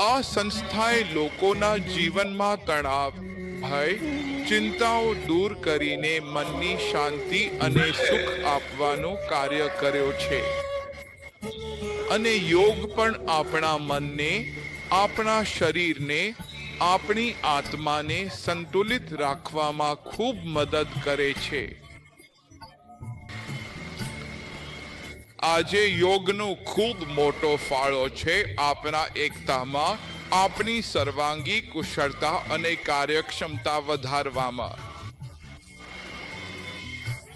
આ સંસ્થાએ લોકોના જીવનમાં તણાવ, ભય, ચિંતાઓ દૂર કરીને મનની શાંતિ અને સુખ આપવાનું કાર્ય કર્યો છે. અને યોગ પણ આપણા મનને, આપણા શરીરને, આપણી આત્માને સંતુલિત રાખવામાં ખૂબ મદદ કરે છે. આજે યોગનો ખૂબ મોટો ફાળો છે આપણા એકતામાં આપણી સર્વાંગી કુશળતા અને કાર્યક્ષમતા વધારવામાં.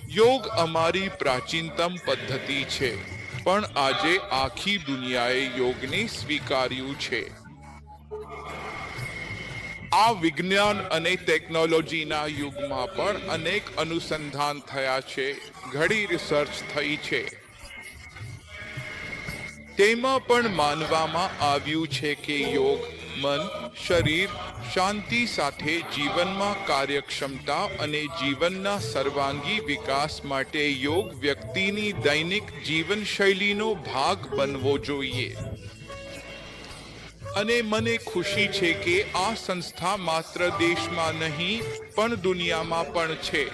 યોગ અમારી પ્રાચીનતમ પદ્ધતિ છે, પણ આજે આખી દુનિયાએ યોગને સ્વીકાર્યું છે. આ વિજ્ઞાન અને ટેકનોલોજીના યુગમાં પણ અનેક અનુસંધાન થયા છે, ઘણી રિસર્ચ થઈ છે. તેમાં પણ માનવામાં આવ્યું છે કે યોગ, મન, શરીર, શાંતિ સાથે જીવનમાં કાર્યક્ષમતા અને જીવનના સર્વાંગી વિકાસ માટે યોગ વ્યક્તિની દૈનિક જીવનશૈલીનો ભાગ બનવો જોઈએ. અને મને ખુશી છે કે આ સંસ્થા માત્ર દેશમાં નહીં, પણ દુનિયામાં પણ છે.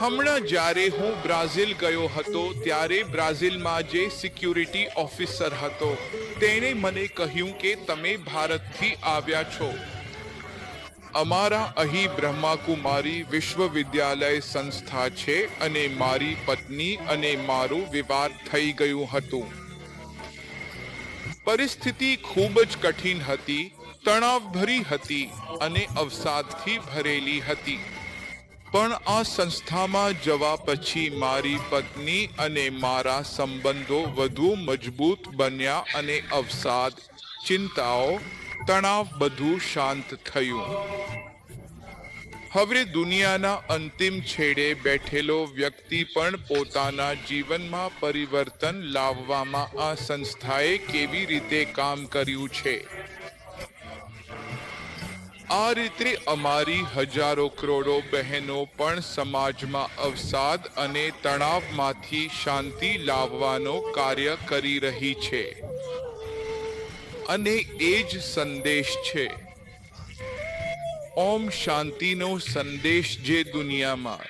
હમણાં જ્યારે હું બ્રાઝિલ ગયો હતો, ત્યારે બ્રાઝિલમાં જે સિક્યુરિટી ઓફિસર હતો, તેણે મને કહ્યું કે તમે ભારતથી આવ્યા છો. અમારા અહીં બ્રહ્માકુમારી વિશ્વવિદ્યાલય સંસ્થા છે અને મારી પત્ની અને મારું વિવાદ થઈ ગયું હતું. પરિસ્થિતિ ખૂબ જ કઠિન હતી, તણાવભરી હતી અને અવસાદથી ભરેલી હતી. પણ આ સંસ્થામાં જવા પછી મારી પત્ની અને મારા સંબંધો વધુ મજબૂત બન્યા અને અવસાદ, ચિંતાઓ, તણાવ બધું શાંત થયું. હવે દુનિયાના અંતિમ છેડે બેઠેલો વ્યક્તિ પણ પોતાના જીવનમાં પરિવર્તન લાવવામાં આ સંસ્થાએ કેવી રીતે કામ કર્યું છે? આ રીતે અમારી હજારો કરોડો બહેનો પણ સમાજમાં અવસાદ અને તણાવમાંથી શાંતિ લાવવાનો કાર્ય કરી રહી છે. અને એ જ સંદેશ છે. ઓમ શાંતિનો સંદેશ જે દુનિયામાં